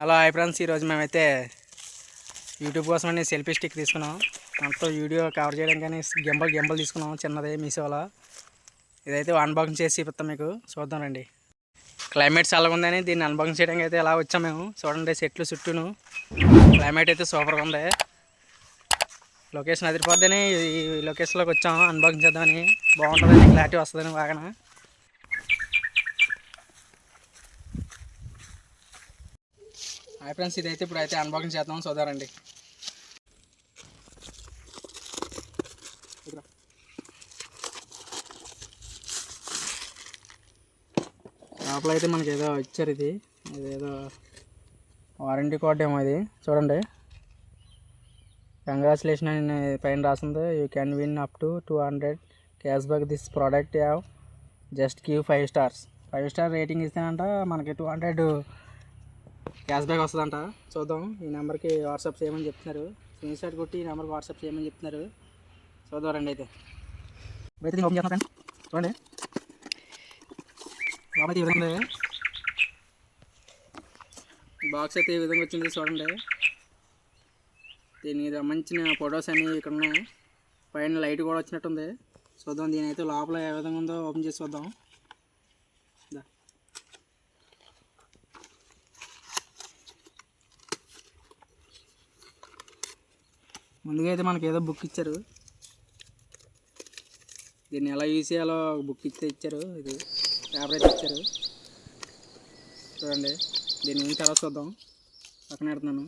Hello hi friends ఈరోజు మేమైతే YouTube కోసం అని సెల్ఫీ స్టిక్ తీసుకున్నాం. మొత్తం వీడియో కవర్ చేయడం కానీ గెంబల్ గెంబల్ తీసుకున్నాం చిన్నది మీషోలో ఇదైతే అన్బాక్సింగ్ చేసి చూపిస్తాం మీకు. చూద్దాం రండి. క్లైమేట్ చాలా ఉందని దీన్ని అన్బాక్సింగ్ చేయడానికి అయితే ఎలా వచ్చాం మేము? చూడండి చెట్లు చుట్టూను. క్లైమేట్ అయితే సూపర్గా ఉంది. లొకేషన్ అదిరిపోద్దని ఈ లొకేషన్లోకి వచ్చాం. అన్బాక్సింగ్ చేద్దామని. బాగుంటుందని క్లారిటీ వస్తుందని బాగా హాయ్ ఫ్రెండ్స్ ఇదైతే ఇప్పుడు అయితే అన్బాక్సింగ్ చేద్దాం చూద్దారండి లోపల అయితే మనకి ఏదో ఇచ్చారు ఇది. ఇదేదో వారంటీ కార్డ్ ఏమో ఇది. చూడండి. కంగ్రాచులేషన్ అని పైన రాసింది. You can win up to two hundred cash back this product have just give five stars five star rating ఇస్తేనంట మనకి టూ హండ్రెడ్ క్యాష్ బ్యాక్ వస్తుందంట. చూద్దాం. ఈ నెంబర్కి వాట్సాప్ చేయమని చెప్తున్నారు. స్క్రీన్ షాట్ కొట్టి ఈ నెంబర్కి వాట్సాప్ చేయమని చెప్తున్నారు. చూద్దాం రండి అయితే. బయట ఓపెన్ చేస్తాను చూడండి. లోపల ఈ విధంగా బాక్స్ అయితే ఈ విధంగా వచ్చింది చూడండి. దీనికి సంబంధించిన ఫొటోస్ అన్నీ ఇక్కడ ఉన్నాయి. పైన లైట్ కూడా వచ్చినట్టుంది. చూద్దాం దీని అయితే లోపల ఏ విధంగా ఉందో ఓపెన్ చేసి చూద్దాం. ముందుగా అయితే మనకి ఏదో బుక్ ఇచ్చారు. దీన్ని ఎలా యూజ్ చేయాలో బుక్ ఇస్తే ఇచ్చారు. ఇది పేపర్ అయితే ఇచ్చారు. చూడండి దీన్ని ఏం ఎలా చూద్దాం? పక్కన పెడుతున్నాను.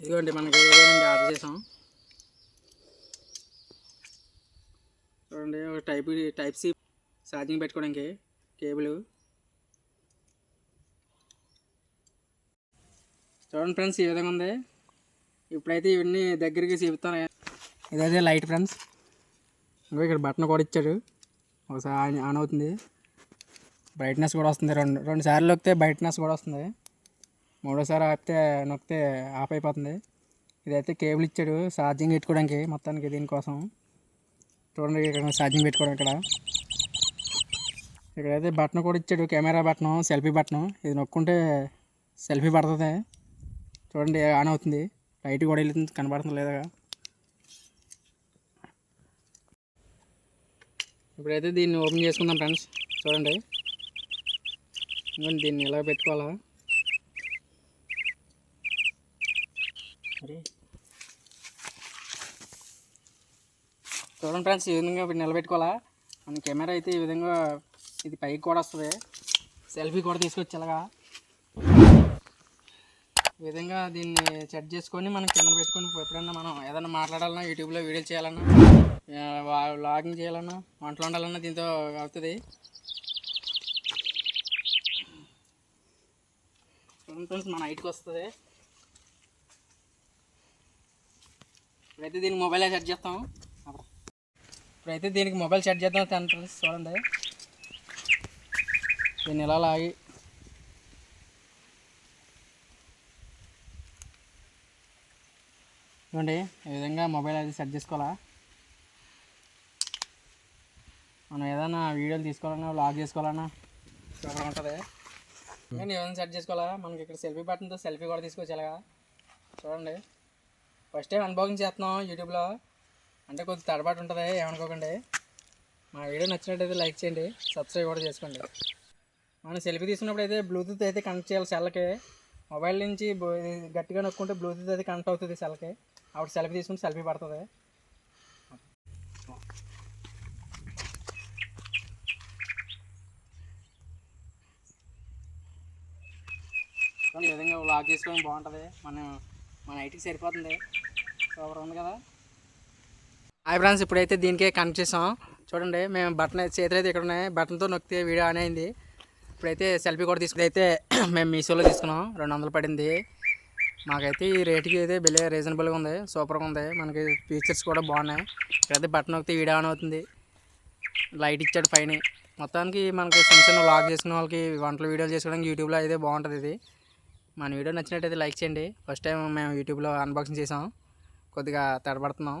ఇదిగోండి మనకి ఏదేనండి ఆర్డర్ చేసాం. చూడండి ఒక టైప్ టైప్ సి ఛార్జింగ్ పెట్టుకోవడానికి కేబుల్ చూడండి ఫ్రెండ్స్ ఈ విధంగా ఉంది. ఇప్పుడైతే ఇవన్నీ దగ్గరికి చెబుతాను ఇదైతే లైట్ ఫ్రెండ్స్. ఇంకో ఇక్కడ బటన్ కూడా ఇచ్చాడు. ఒకసారి ఆన్ ఆన్ అవుతుంది. బ్రైట్నెస్ కూడా వస్తుంది. రెండు రెండు సార్లు నొక్కితే బ్రైట్నెస్ కూడా వస్తుంది. మూడోసారి ఆపితే నొక్కితే ఆఫ్ అయిపోతుంది. ఇదైతే కేబుల్ ఇచ్చాడు. ఛార్జింగ్ పెట్టుకోవడానికి మొత్తానికి దీనికోసం. చూడండి ఇక్కడ ఛార్జింగ్ పెట్టుకోవడం ఇక్కడ. ఇక్కడైతే బటన్ కూడా ఇచ్చాడు. Camera button selfie button. ఇది నొక్కుంటే సెల్ఫీ పడుతుంది. చూడండి ఆన్ అవుతుంది. లైట్ కూడా వెళ్తుంది కనబడుతుంది లేదా ఇప్పుడైతే దీన్ని ఓపెన్ చేసుకుందాం ఫ్రెండ్స్. చూడండి. దీన్ని ఎలా పెట్టుకోవాలా? చూడండి ఫ్రెండ్స్ ఈ విధంగా ఇప్పుడు నిలబెట్టుకోవాలా? మన కెమెరా అయితే ఈ విధంగా ఇది పైకి కూడా వస్తుంది. సెల్ఫీ కూడా తీసుకొచ్చేలాగా. విధంగా దీన్ని సెట్ చేసుకొని మనం కింద పెట్టుకొని ఎప్పుడైనా మనం ఏదైనా మాట్లాడాలన్నా యూట్యూబ్లో వీడియో చేయాలన్నా వ్లాగింగ్ చేయాలన్నా వంటలు వండాలన్నా దీంతో అవుతుంది. ఫ్రెండ్స్ మన హైట్కి వస్తుంది. ఇప్పుడైతే దీనికి మొబైల్ సెట్ చేస్తాం. ఇప్పుడైతే దీనికి మొబైల్ సెట్ చేద్దాం టెన్ ఫ్రెండ్స్ చూడండి. దీన్ని ఇలా లాగి చూడండి ఈ విధంగా మొబైల్ అది సెట్ చేసుకోవాలా? మనం ఏదైనా వీడియోలు తీసుకోవాలన్నా లాగ్ చేసుకోవాలన్నా సూపర్ ఉంటుంది? నేను ఏదైనా సెట్ చేసుకోవాలా? మనకి ఇక్కడ సెల్ఫీ బటన్తో సెల్ఫీ కూడా తీసుకోవచ్చు ఇలాగా చూడండి. ఫస్ట్ టైం అన్బాక్సింగ్ చేస్తున్నాం యూట్యూబ్లో అంటే కొద్ది తడబాటు ఉంటుంది ఏమనుకోకండి. మా వీడియో నచ్చినట్టయితే లైక్ చేయండి సబ్స్క్రైబ్ కూడా చేసుకోండి. మనం సెల్ఫీ తీసుకున్నప్పుడు అయితే బ్లూటూత్ అయితే కనెక్ట్ చేయాలి సెల్కి మొబైల్ నుంచి గట్టిగా నొక్కుంటే బ్లూటూత్ అయితే కనెక్ట్ అవుతుంది సెల్కి అప్పుడు సెల్ఫీ తీసుకుని సెల్ఫీ పడుతుంది. ఈ విధంగా లాక్ చేసుకోవడం బాగుంటుంది. మనం మన ఐటీకి సరిపోతుంది. సూపర్ ఉంది కదా? హాయ్ ఫ్రెండ్స్ ఇప్పుడైతే దీనికే కనెక్ట్ చేసాం. చూడండి మేము బటన్ చేతులు అయితే ఇక్కడ ఉన్నాయి బటన్తో నొక్కితే వీడియో ఆన్ అయింది. ఇప్పుడైతే సెల్ఫీ కూడా తీసుకుని అయితే మేము మీషోలో తీసుకున్నాం. రెండు వందలు పడింది. మాకైతే ఈ రేటుకి అయితే బిల్ రీజనబుల్గా ఉంది. సూపర్గా ఉంది. మనకి ఫీచర్స్ కూడా బాగున్నాయి. ఇక్కడైతే బటన్ ఒకటి వీడియో ఆన్ అవుతుంది. లైట్ ఇచ్చాడు పైన. మొత్తానికి మనకి చిన్న చిన్న వ్లాగ్ చేసిన వాళ్ళకి వంటలు వీడియోలు చేసుకోవడానికి యూట్యూబ్లో అయితే బాగుంటుంది ఇది. మన వీడియో నచ్చినట్టయితే లైక్ చేయండి. ఫస్ట్ టైం మేము యూట్యూబ్లో అన్బాక్సింగ్ చేసాం. కొద్దిగా తడబడుతున్నాం.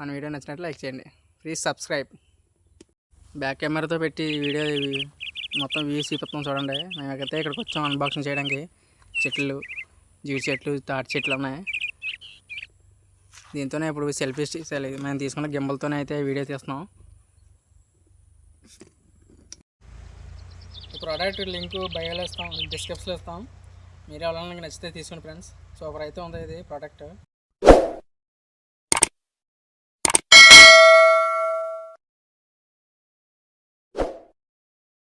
మన వీడియో నచ్చినట్టు లైక్ చేయండి. ప్లీజ్ సబ్స్క్రైబ్ బ్యాక్ కెమెరాతో పెట్టి వీడియో మొత్తం వ్యూస్ చూపిస్తాం చూడండి. మేమైతే ఇక్కడికి వచ్చాం అన్బాక్సింగ్ చేయడానికి. చెట్లు. జీడి చెట్లు తాటి చెట్లు ఉన్నాయి. దీంతోనే ఇప్పుడు సెల్ఫీ స్టిక్ మేము తీసుకున్న గింబల్తోనే అయితే వీడియో తీస్తున్నాం. ప్రోడక్ట్ లింక్ బయోలో ఇస్తాం డిస్క్రిప్షన్లో ఇస్తాం. మీరు ఎవరైనా నచ్చితే తీసుకోండి ఫ్రెండ్స్ సూపర్ అయితే ఉంది ఇది ప్రోడక్ట్